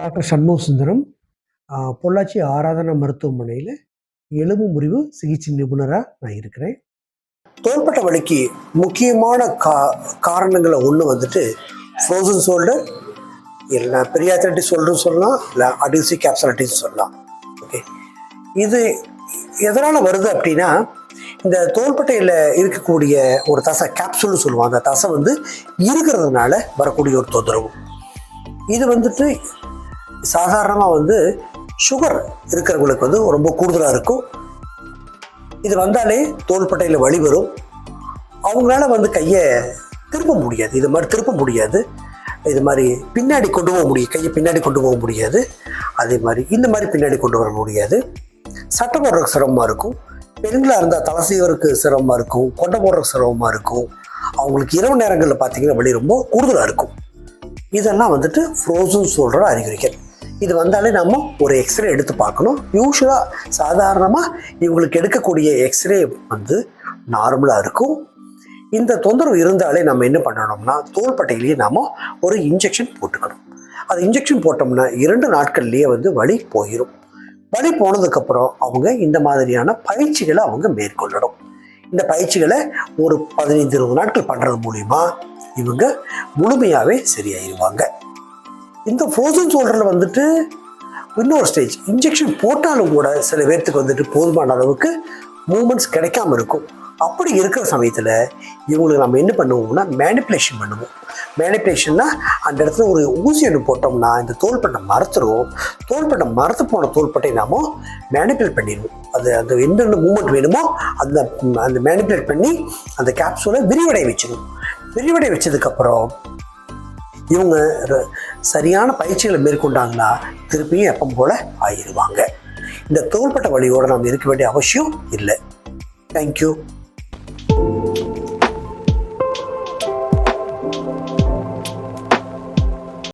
Doctor Shanmuga Sundaram Pollachi Aradhana மருத்துவமனையில் எலும்பு முறிவு சிகிச்சை நிபுணராக நான் இருக்கிறேன். தோள்பட்ட வலிக்கு முக்கியமான கா காரணங்களை ஒன்று வந்துட்டு ஃப்ரோசன் ஷோல்டர் இல்லை பெரியாத்திரட்டிஸ் ஷோல்டர்னு சொல்லலாம் இல்லை அடிசி கேப்சலட்டிஸ் சொல்லலாம். ஓகே இது எதனால் வருது அப்படின்னா இந்த தோள்பட்டையில் இருக்கக்கூடிய ஒரு தசை கேப்சூல்னு சொல்லுவாங்க அந்த தசை வந்து இருக்கிறதுனால வரக்கூடிய ஒரு தொந்தரவு. இது வந்துட்டு சாதாரணமாக வந்து சுகர் இருக்கிறவங்களுக்கு வந்து ரொம்ப கூடுதலாக இருக்கும். இது வந்தாலே தோள்பட்டையில் வலி வரும். அவங்களால வந்து கையை திருப்ப முடியாது. இது மாதிரி திருப்ப முடியாது. இது மாதிரி பின்னாடி கொண்டு போக முடியும் கையை பின்னாடி கொண்டு போக முடியாது. அதே மாதிரி இந்த மாதிரி பின்னாடி கொண்டு வர முடியாது. சட்டை போடுறதுக்கு சிரமமாக இருக்கும். பெண்களாக இருந்தால் தலை செய்வதற்கு சிரமமாக இருக்கும். கொண்டை போடுறதுக்கு சிரமமாக இருக்கும். அவங்களுக்கு இரவு நேரங்களில் பார்த்தீங்கன்னா வலி ரொம்ப கூடுதலாக இருக்கும். இதெல்லாம் வந்துட்டு ஃப்ரோசன் சொல்கிற அறிகுறிகள். இது வந்தாலே நம்ம ஒரு எக்ஸ்ரே எடுத்து பார்க்கணும். யூஸ்வலாக சாதாரணமாக இவங்களுக்கு எடுக்கக்கூடிய எக்ஸ்ரே வந்து நார்மலாக இருக்கும். இந்த தொந்தரவு இருந்தாலே நம்ம என்ன பண்ணணும்னா தோள்பட்டையிலேயே நாம் ஒரு இன்ஜெக்ஷன் போட்டுக்கணும். அது இன்ஜெக்ஷன் போட்டோம்னா இரண்டு நாட்கள்லேயே வந்து வலி போயிடும் வலி போனதுக்கப்புறம் அவங்க இந்த மாதிரியான பயிற்சிகளை அவங்க மேற்கொள்ளணும். இந்த பயிற்சிகளை ஒரு பதினைந்து இருபது நாட்கள் பண்ணுறது மூலிமா இவங்க முழுமையாகவே சரியாயிருவாங்க. இந்த ஃப்ரோசன் சோல்டரில் வந்துட்டு இன்னொரு ஸ்டேஜ் இன்ஜெக்ஷன் போட்டாலும் கூட சில பேர்த்துக்கு வந்துட்டு போதுமான அளவுக்கு மூமெண்ட்ஸ் கிடைக்காம இருக்கும். அப்படி இருக்கிற சமயத்தில் இவங்களுக்கு நம்ம என்ன பண்ணுவோம்னா மேனிப்புலேஷன் பண்ணுவோம். மேனிப்புலேஷன்னா அந்த இடத்துல ஒரு ஊசி ஒன்று போட்டோம்னா இந்த தோல்பட்டை மறத்துடும் தோள்பட்டை மறத்து போன தோல்பட்டை நாம மேனிப்புலேட் பண்ணிடுவோம். அது அந்த என்னென்ன மூமெண்ட் வேணுமோ அந்த அந்த மேனிப்புலேட் பண்ணி அந்த கேப்சூலை விரிவடைய வச்சிடும் விரிவடை வச்சதுக்கப்புறம் இவங்க சரியான பயிற்சிகளை மேற்கொண்டாங்கன்னா திருப்பியும் எப்பம் போல ஆயிடுவாங்க. இந்த தோள்பட்ட வழியோடு நாம் இருக்க வேண்டிய அவசியம் இல்லை. தேங்க்யூ